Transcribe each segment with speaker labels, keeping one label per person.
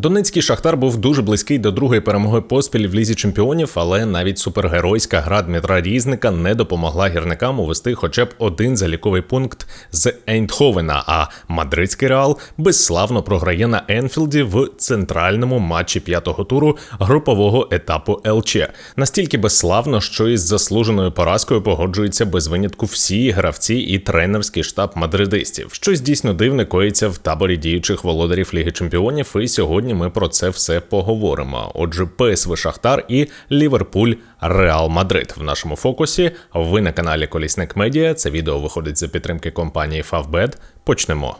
Speaker 1: Донецький шахтар був дуже близький до другої перемоги поспіль в лізі чемпіонів, але навіть супергеройська гра Дмитра Різника не допомогла гірникам увести хоча б один заліковий пункт з Ейндховена. А мадридський реал безславно програє на Енфілді в центральному матчі п'ятого туру групового етапу ЛЧ. Настільки безславно, що із заслуженою поразкою погоджуються без винятку всі гравці і тренерський штаб мадридистів. Щось дійсно дивне коїться в таборі діючих володарів Ліги Чемпіонів. І сьогодні ми про це все поговоримо. Отже, ПСВ Шахтар і Ліверпуль Реал Мадрид в нашому фокусі. Ви на каналі Колісник Медіа. Це відео виходить за підтримки компанії Favbet. Почнемо.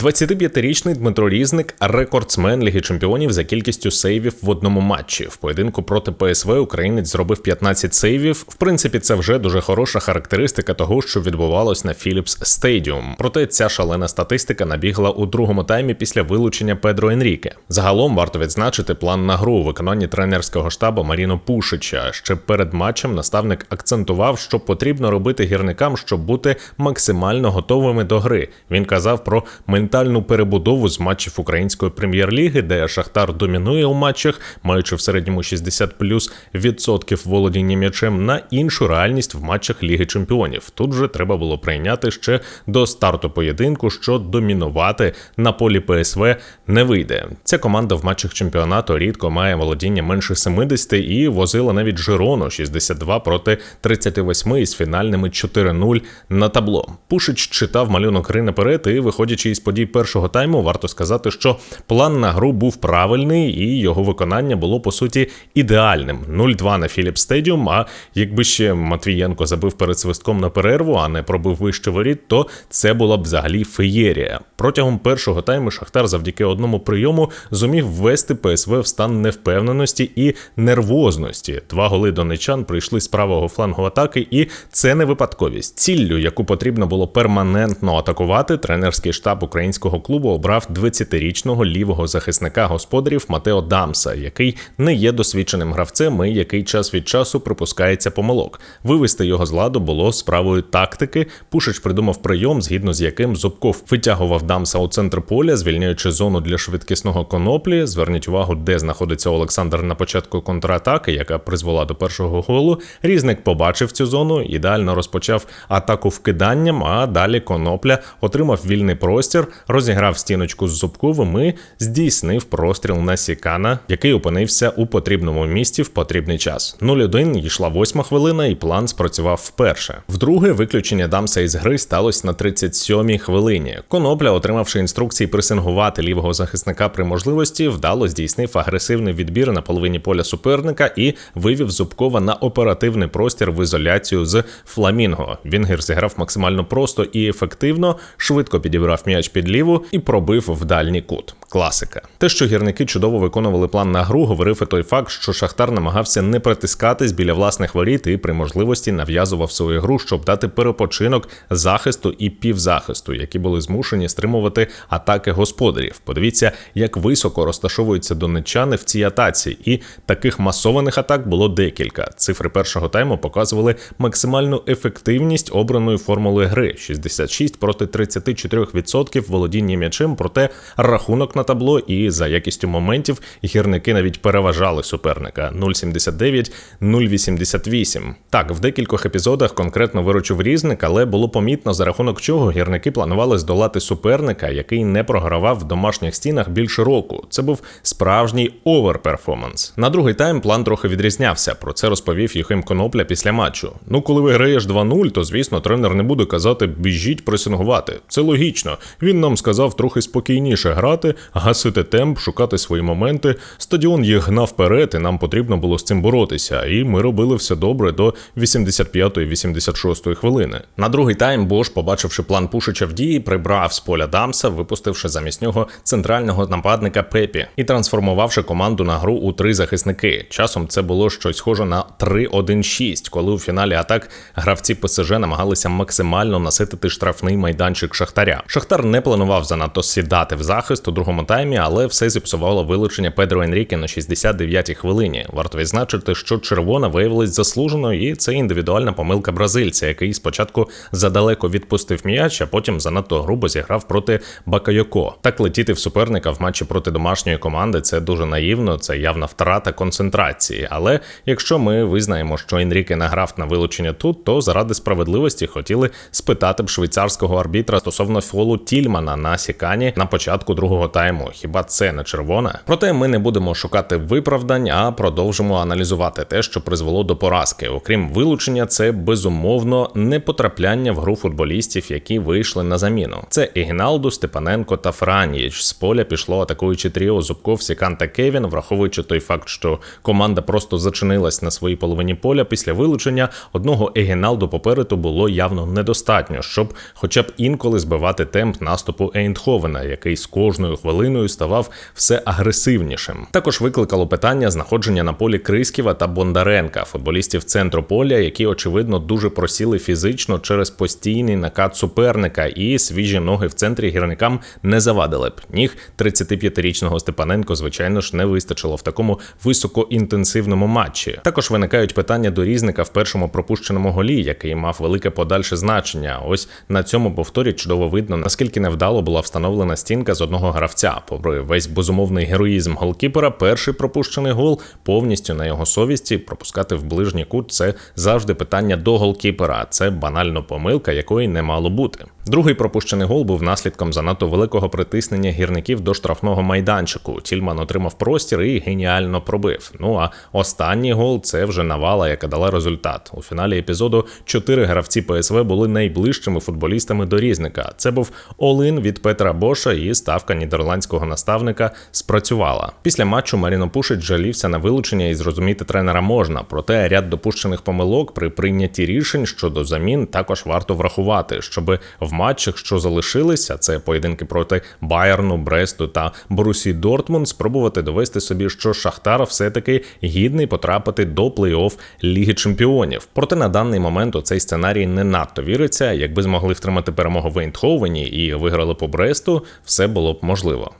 Speaker 1: 25-річний Дмитро Різник рекордсмен Ліги Чемпіонів за кількістю сейвів в одному матчі. В поєдинку проти ПСВ українець зробив 15 сейвів. В принципі, це вже дуже хороша характеристика того, що відбувалось на Philips Stadium. Проте ця шалена статистика набігла у другому таймі після вилучення Педро Енріке. Загалом варто відзначити план на гру у виконанні тренерського штабу Маріно Пушича. Ще перед матчем наставник акцентував, що потрібно робити гірникам, щоб бути максимально готовими до гри. Він казав про ментальну перебудову з матчів української прем'єр-ліги, де Шахтар домінує у матчах, маючи в середньому 60 плюс відсотків володіння м'ячем на іншу реальність в матчах Ліги Чемпіонів. Тут же треба було прийняти ще до старту поєдинку, що домінувати на полі ПСВ не вийде. Ця команда в матчах чемпіонату рідко має володіння менше 70 і возила навіть Жирону 62 проти 38 із фінальними 4-0 на табло. Пушич читав малюнок гри наперед і, виходячи із подій першого тайму, варто сказати, що план на гру був правильний і його виконання було по суті ідеальним. 0-2 на Філіп Стедіум. А якби ще Матвієнко забив перед свистком на перерву, а не пробив вище воріт, то це була б взагалі феєрія. Протягом першого тайму Шахтар завдяки одному прийому зумів ввести ПСВ в стан невпевненості і нервозності. Два голи донечан прийшли з правого флангу атаки, і це не випадковість. Ціллю, яку потрібно було перманентно атакувати, тренерський штаб українського клубу обрав 20-річного лівого захисника господарів Матео Дамса, який не є досвідченим гравцем і який час від часу припускається помилок. Вивести його з ладу було справою тактики. Пушич придумав прийом, згідно з яким Зубков витягував Дамса у центр поля, звільняючи зону для швидкісного коноплі. Зверніть увагу, де знаходиться Олександр на початку контратаки, яка призвела до першого голу. Різник побачив цю зону, ідеально розпочав атаку вкиданням, а далі конопля отримав вільний простір, розіграв стіночку з Зубковим і здійснив простріл на Сікана, який опинився у потрібному місці в потрібний час. 0-1 йшла восьма хвилина, і план спрацював вперше. Вдруге, виключення Дамса із гри сталося на 37-й хвилині. Конопля, отримавши інструкції пресингувати лівого захисника при можливості, вдало здійснив агресивний відбір на половині поля суперника і вивів Зубкова на оперативний простір в ізоляцію з Фламінго. Вінгер зіграв максимально просто і ефективно, швидко підібрав м'яч під ліву і пробив в дальній кут. Класика. Те, що гірники чудово виконували план на гру, говорив і той факт, що Шахтар намагався не притискатись біля власних воріт і при можливості нав'язував свою гру, щоб дати перепочинок захисту і півзахисту, які були змушені стримувати атаки господарів. Подивіться, як високо розташовуються донечани в цій атаці, і таких масованих атак було декілька. Цифри першого тайму показували максимальну ефективність обраної формули гри: 66 проти 34% володіння м'ячем, проте рахунок на табло і за якістю моментів гірники навіть переважали суперника 0,79, 0,88. Так, в декількох епізодах конкретно виручив різник, але було помітно за рахунок чого гірники планували здолати суперника, який не програвав в домашніх стінах більше року. Це був справжній оверперформанс. На другий тайм план трохи відрізнявся. Про це розповів Єхим Конопля після матчу. Ну, коли виграєш 2-0, то звісно тренер не буде казати біжіть пресингувати. Це логічно. Він нам сказав трохи спокійніше грати, гасити темп, шукати свої моменти. Стадіон їх гнав вперед, і нам потрібно було з цим боротися. І ми робили все добре до 85-86 хвилини. На другий тайм Бош, побачивши план Пушича в дії, прибрав з поля Дамса, випустивши замість нього центрального нападника Пепі і трансформувавши команду на гру у три захисники. Часом це було щось схоже на 3-1-6, коли у фіналі атак гравці ПСЖ намагалися максимально наситити штрафний майданчик Шахтаря. Шахтар не планував занадто сідати в захист у другому таймі, але все зіпсувало вилучення Педро Енріке на 69-й хвилині. Варто відзначити, що червона виявилась заслуженою, і це індивідуальна помилка бразильця, який спочатку задалеко відпустив м'яч, а потім занадто грубо зіграв проти Бакайоко. Так летіти в суперника в матчі проти домашньої команди це дуже наївно, це явна втрата концентрації. Але якщо ми визнаємо, що Енріке награв на вилучення тут, то заради справедливості хотіли спитати б швейцарського арбітра стосовно фолу Тільмана на сікані на початку другого тайму. Хіба це не червона? Проте ми не будемо шукати виправдань, а продовжимо аналізувати те, що призвело до поразки. Окрім вилучення, це безумовно не потрапляння в гру футболістів, які вийшли на заміну. Це Ігіналду, Степаненко та Франіч. З поля пішло атакуючи тріо Зубков, Сікан та Кевін, враховуючи той факт, що команда просто зачинилась на своїй половині поля після вилучення. Одного Егіналду попереду було явно недостатньо, щоб, хоча б інколи збивати темп наступу Ейнтховена, який з кожною хвилиною ставав все агресивнішим. Також викликало питання знаходження на полі Крисківа та Бондаренка, футболістів центру поля, які очевидно дуже просіли фізично через постійний накат суперника, і свіжі ноги в центрі гірникам не завадили б. Ніг 35-річного Степаненко, звичайно ж, не вистачило в такому високоінтенсивному матчі. Також виникають питання до різника в першому пропущеному голі, який мав велике подальше значення. Ось на цьому повторі чудово видно, наскільки невдало була встановлена стінка з одного гравця. Попри весь безумовний героїзм голкіпера, перший пропущений гол повністю на його совісті пропускати в ближній кут це завжди питання до голкіпера. Це банально помилка, якої не мало бути. Другий пропущений гол був наслідком занадто великого притиснення гірників до штрафного майданчику. Тільман отримав простір і геніально пробив. Ну а останній гол це вже навала, яка дала результат. У фіналі епізоду чотири гравці ПСВ були найближчими футболістами до різника. Це був Олин від Петра Боша, і ставка нідерландського наставника спрацювала. Після матчу Маріно Пушич жалівся на вилучення і зрозуміти тренера можна. Проте ряд допущених помилок при прийнятті рішень щодо замін також варто врахувати, щоб в матчах, що залишилися, це поєдинки проти Байерну, Бресту та Борусі Дортмунд, спробувати довести собі, що Шахтар все-таки гідний потрапити до плей-офф Ліги Чемпіонів. Проте на даний момент у цей сценарій не надто віриться. Якби змогли втримати перемогу в Ейнтховені і виграли по Бресту, все було б можливо.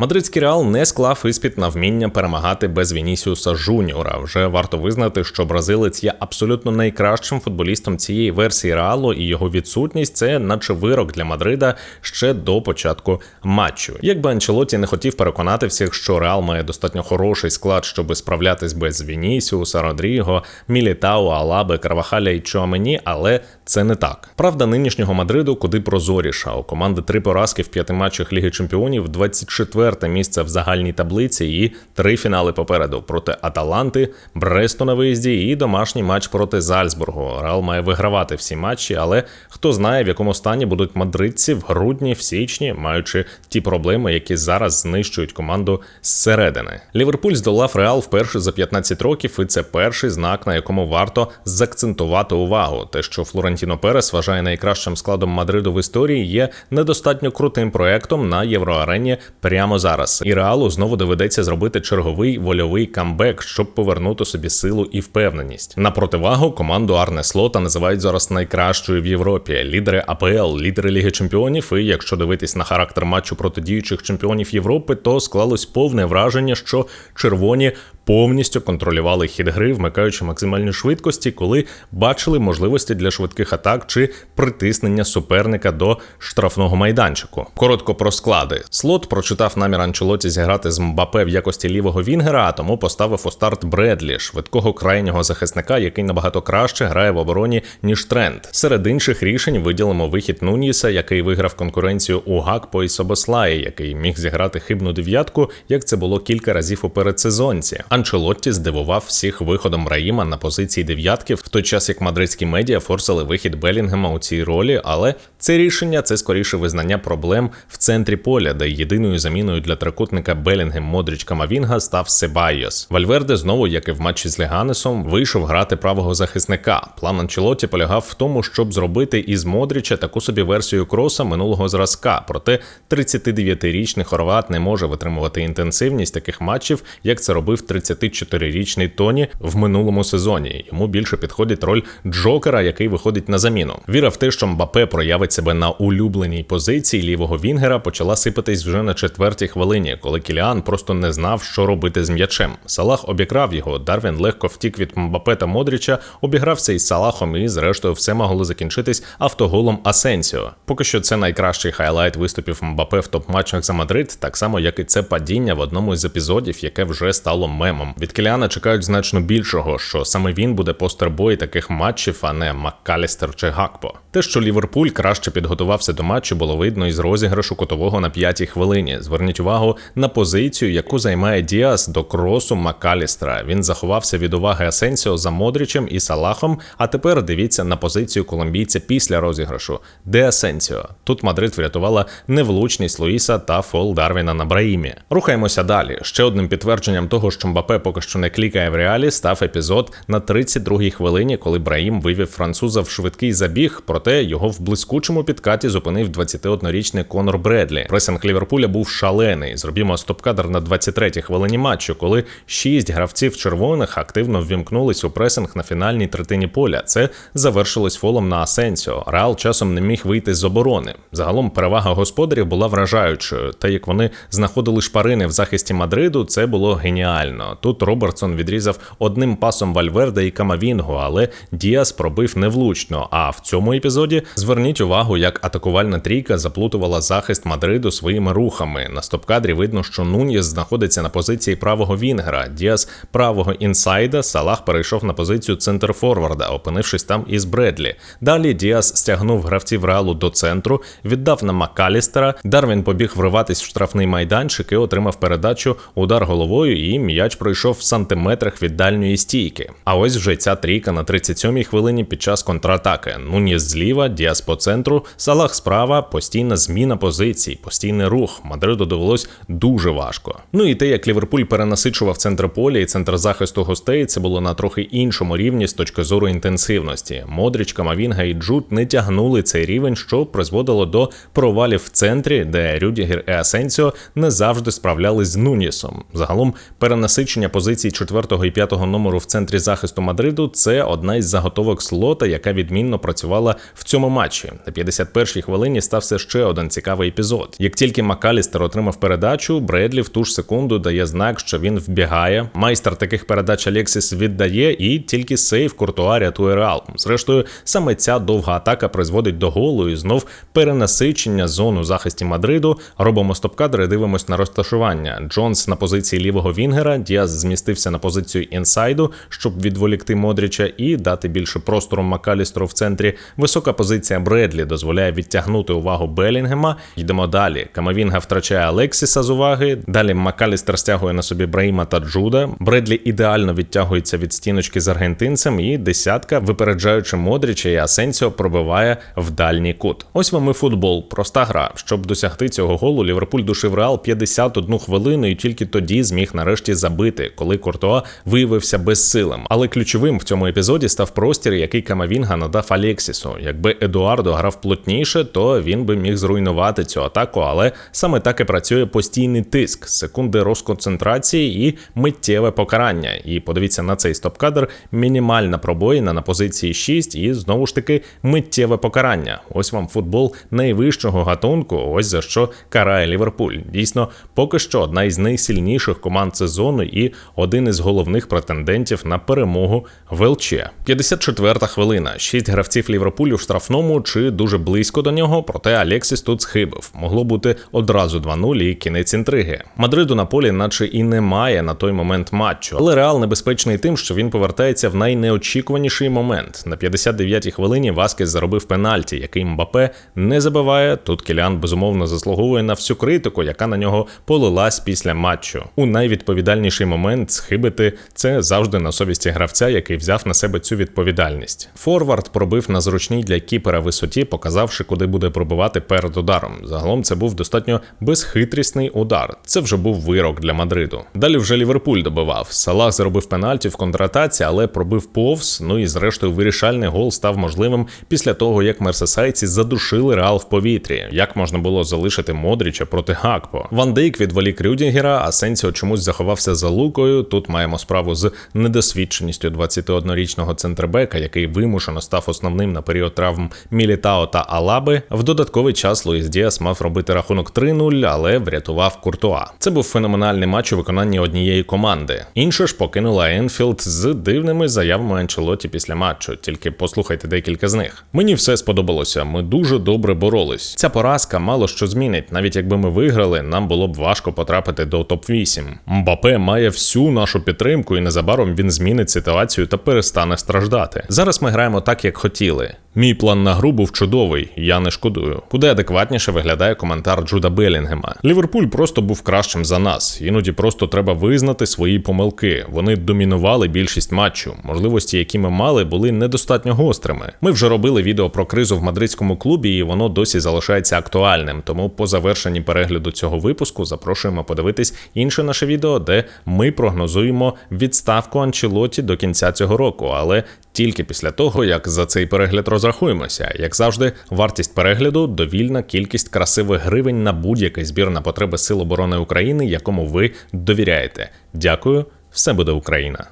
Speaker 1: Мадридський реал не склав іспит на вміння перемагати без Вінісіуса Жуніора. Вже варто визнати, що бразилець є абсолютно найкращим футболістом цієї версії реалу, і його відсутність це наче вирок для Мадрида ще до початку матчу. Якби Анчелоті не хотів переконати всіх, що Реал має достатньо хороший склад, щоб справлятись без Вінісіуса, Родріго, Мілітау, Алаби, Карвахаля і Чуамені, але це не так. Правда, нинішнього Мадриду куди прозоріша. У команди три поразки в п'яти матчах Ліги Чемпіонів, 24 четверте місце в загальній таблиці і три фінали попереду проти Аталанти, Бресту на виїзді і домашній матч проти Зальцбургу. Реал має вигравати всі матчі, але хто знає, в якому стані будуть мадридці в грудні, в січні, маючи ті проблеми, які зараз знищують команду зсередини. Ліверпуль здолав Реал вперше за 15 років, і це перший знак, на якому варто заакцентувати увагу. Те, що Флорентіно Перес вважає найкращим складом Мадриду в історії, є недостатньо крутим проектом на євроарені прямо зараз. І реалу знову доведеться зробити черговий вольовий камбек, щоб повернути собі силу і впевненість. На противагу команду Арне Слота називають зараз найкращою в Європі. Лідери АПЛ, лідери Ліги Чемпіонів. І якщо дивитись на характер матчу проти діючих чемпіонів Європи, то склалось повне враження, що червоні повністю контролювали хід гри, вмикаючи максимальні швидкості, коли бачили можливості для швидких атак чи притиснення суперника до штрафного майданчику. Коротко про склади. Слот прочитав намір Анчелоті зіграти з Мбапе в якості лівого Вінгера, а тому поставив у старт Бредлі, швидкого крайнього захисника, який набагато краще грає в обороні ніж тренд. Серед інших рішень виділимо вихід Нуніса, який виграв конкуренцію у Гакпо і Собослаї, який міг зіграти хибну дев'ятку, як це було кілька разів у передсезонці. Анчелотті здивував всіх виходом Раїма на позиції дев'ятки, в той час як мадридські медіа форсили вихід Белінгема у цій ролі, але це рішення це скоріше визнання проблем в центрі поля, де єдиною заміною для трикутника Белінгем Модріч Камавінга став Себайос. Вальверде знову, як і в матчі з Леганесом, вийшов грати правого захисника. План Анчелоті полягав в тому, щоб зробити із Модріча таку собі версію кроса минулого зразка. Проте 39-річний хорват не може витримувати інтенсивність таких матчів, як це робив 30 34-річний Тоні в минулому сезоні. Йому більше підходить роль Джокера, який виходить на заміну. Віра в те, що Мбапе проявить проявить себе на улюбленій позиції лівого Вінгера, почала сипатись вже на четвертій хвилині, коли Кіліан просто не знав, що робити з м'ячем. Салах обікрав його. Дарвін легко втік від Мбапе та Модріча, обігрався із Салахом, і зрештою все могло закінчитись автоголом Асенсіо. Поки що це найкращий хайлайт виступів Мбапе в топ-матчах за Мадрид, так само як і це падіння в одному із епізодів, яке вже стало мемом. Від Кіліана чекають значно більшого, що саме він буде постербой таких матчів, а не Маккалістер чи Гакпо. Те, що Ліверпуль краще підготувався до матчу, було видно із розіграшу котового на п'ятій хвилині. Зверніть увагу на позицію, яку займає Діас до кросу Маккалістера. Він заховався від уваги Асенсіо за Модрічем і Салахом. А тепер дивіться на позицію колумбійця після розіграшу, де Асенсіо. Тут Мадрид врятувала невлучність Луїса та фол Дарвіна на Браїмі. Рухаємося далі. Ще одним підтвердженням того, що Мбапе поки що не клікає в реалі, став епізод на 32-й хвилині, коли Браїм вивів француза в швидкий забіг. Проте його в блискучому підкаті зупинив 21-річний Конор Бредлі. Пресинг Ліверпуля був шалений. Зробімо стоп-кадр на 23-й хвилині матчу, коли шість гравців червоних активно ввімкнулись у пресинг на фінальній третині поля. Це завершилось фолом на Асенсіо. Реал часом не міг вийти з оборони. Загалом перевага господарів була вражаючою. Та як вони знаходили шпарини в захисті Мадриду, це було геніально. Тут Робертсон відрізав одним пасом Вальверда і Камавінго, але Діас пробив невлучно. А в цьому епізоді зверніть увагу, як атакувальна трійка заплутувала захист Мадриду своїми рухами. На стоп-кадрі видно, що Нуньєс знаходиться на позиції правого Вінгера. Діас правого інсайда. Салах перейшов на позицію центр форварда, опинившись там із Бредлі. Далі Діас стягнув гравців реалу до центру, віддав на Маккалістера. Дарвін побіг вриватись в штрафний майданчик і отримав передачу удар головою, і м'яч пройшов в сантиметрах від дальньої стійки. А ось вже ця трійка на 37-й хвилині під час контратаки. Нуніс зліва, Діас по центру, Салах справа, постійна зміна позицій, постійний рух. Мадриду довелось дуже важко. Ну і те, як Ліверпуль перенасичував центр поля і центр захисту гостей, це було на трохи іншому рівні з точки зору інтенсивності. Модріч, Камавінга і Джут не тягнули цей рівень, що призводило до провалів в центрі, де Рюдігер і Асенсіо не завжди справлялись з Нунісом. Загалом перенасичення позицій 4 і 5 номеру в центрі захисту Мадриду це одна із заготовок слота, яка відмінно працювала в цьому матчі. На 51-й хвилині стався ще один цікавий епізод. Як тільки Макалістер отримав передачу, Бредлі в ту ж секунду дає знак, що він вбігає. Майстер таких передач Алексіс віддає, і тільки сейф Куртуа рятує Реал. Зрештою, саме ця довга атака призводить до голу і знов перенасичення зону захисті Мадриду. Робимо стоп-кадр і дивимось на розташування. Джонс на позиції лівого Вінгера, Діаз змістився на позицію інсайду, щоб відволікти Модріча і дати більше простору Макалістеру в центрі. Висока позиція Бредлі дозволяє відтягнути увагу Белінгема. Йдемо далі. Камавінга втрачає Алексіса з уваги. Далі Макалістер стягує на собі Браїма та Джуда. Бредлі ідеально відтягується від стіночки з аргентинцем, і десятка, випереджаючи Модріча і Асенсіо, пробиває в дальній кут. Ось вам і футбол, проста гра. Щоб досягти цього голу, Ліверпуль душив Реал 51 хвилину, і тільки тоді зміг нарешті забити, коли Куртуа виявився безсилим. Але ключовим в цьому епізоді став простір, який Камавінга надав Алексісу. Якби Едуардо грав плотніше, то він би міг зруйнувати цю атаку, але саме так і працює постійний тиск, секунди розконцентрації і миттєве покарання. І подивіться на цей стоп-кадр: мінімальна пробоїна на позиції 6 і знову ж таки миттєве покарання. Ось вам футбол найвищого гатунку. Ось за що карає Ліверпуль. Дійсно, поки що одна із найсильніших команд сезону і один із головних претендентів на перемогу в ЛЧ. 54-та хвилина. Шість гравців Ліверпулю в штрафному чи дуже близько до нього, проте Алексіс тут схибив. Могло бути одразу 2-0 і кінець інтриги. Мадриду на полі, наче і немає на той момент матчу, але Реал небезпечний тим, що він повертається в найнеочікуваніший момент. На 59-й хвилині Васкес заробив пенальті, який Мбапе не забиває. Тут Кіліан безумовно заслуговує на всю критику, яка на нього полилась після матчу. У найвідповідальніший момент схибити це завжди на совісті гравця, який взяв на себе цю відповідальність. Форвард пробив на зручній для кіпера висоті, показавши, куди буде пробивати перед ударом. Загалом це був достатньо безхитрісний удар. Це вже був вирок для Мадриду. Далі вже Ліверпуль добивав. Салах заробив пенальті в контратаці, але пробив повз. Ну і зрештою вирішальний гол став можливим після того, як мерсесайці задушили реал в повітрі. Як можна було залишити Модріча проти Гакпо? Ван Дейк відволік Рюдінгера, а Сенсіо чомусь заховався за лукою. Тут маємо справу з недосвідченістю 21-річного центрбека, який вимушено став основним на період травм Мілітао Жуао та Алаби. В додатковий час Луїс Діас мав робити рахунок 3-0, але врятував Куртуа. Це був феноменальний матч у виконанні однієї команди. Інша ж покинула Енфілд з дивними заявами Анчелоті після матчу. Тільки послухайте декілька з них. Мені все сподобалося. Ми дуже добре боролись. Ця поразка мало що змінить. Навіть якби ми виграли, нам було б важко потрапити до топ 8 Мбапе має всю нашу підтримку, і незабаром він змінить ситуацію та перестане страждати. Зараз ми граємо так, як хотіли. Мій план на гру був чудовий, я не шкодую. Куди адекватніше виглядає коментар Джуда Белінгема. Ліверпуль просто був кращим за нас. Іноді просто треба визнати свої помилки. Вони домінували більшість матчу. Можливості, які ми мали, були недостатньо гострими. Ми вже робили відео про кризу в мадридському клубі, і воно досі залишається актуальним. Тому по завершенні перегляду цього випуску запрошуємо подивитись інше наше відео, де ми прогнозуємо відставку Анчелоті до кінця цього року, але тільки після того, як за цей перегляд розрахуємося. Як завжди, вартість перегляду довільна кількість красивих гривень на будь-який збір на потреби Сил оборони України, якому ви довіряєте. Дякую, все буде Україна.